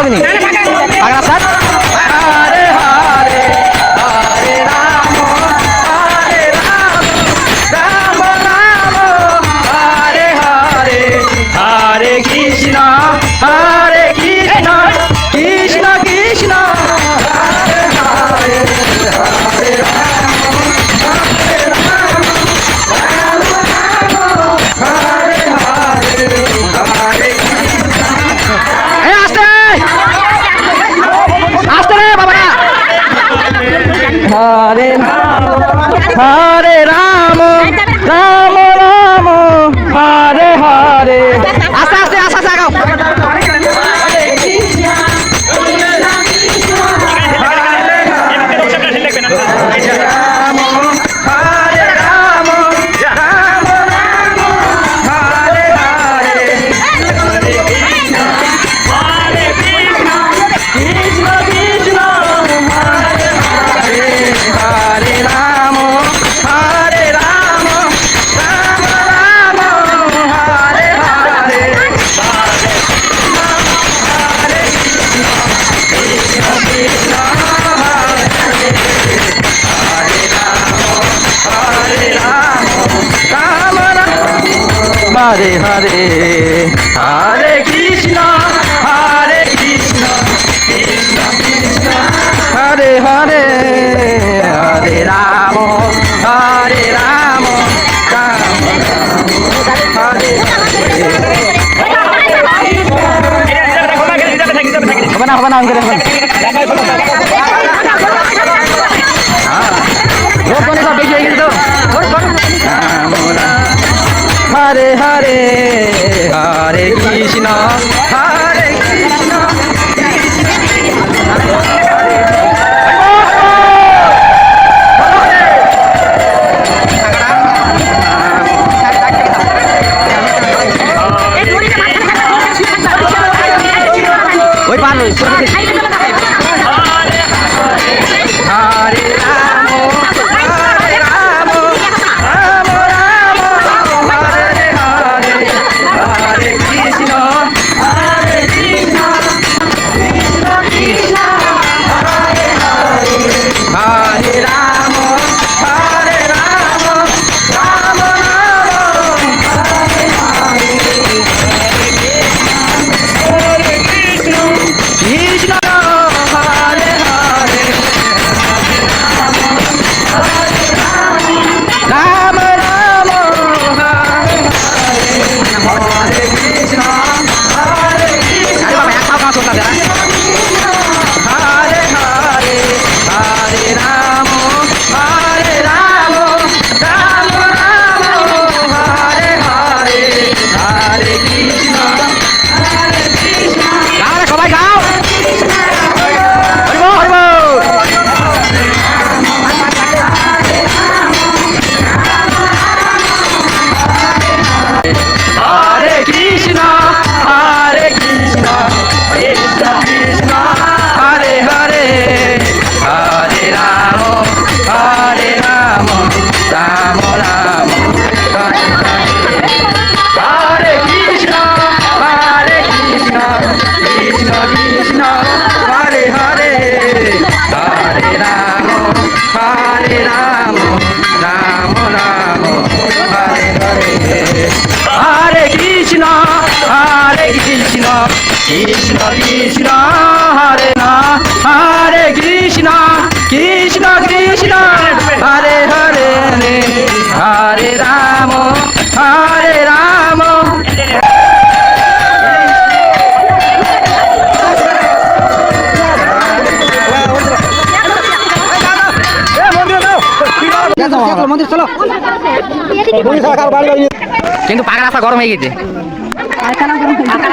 অগ্নি আগ্রা sir Hare Krishna Hare Come Hare Hare. Hare Krishna Hare Krishna Hare Hare. Hare Ram Hare Ram Hare হবে না হবে না আমি হরে হরে হরে কৃষ্ণ হরে কৃষ্ণ। ওই পার কৃষ্ণ কৃষ্ণ কৃষ্ণ, হরে না, হরে কৃষ্ণ কৃষ্ণ কৃষ্ণ, হরে হরে রে, হরে রাম হরে রাম। কিন্তু পাকা রাস্তা গরম হয়ে গেছে। কারখানা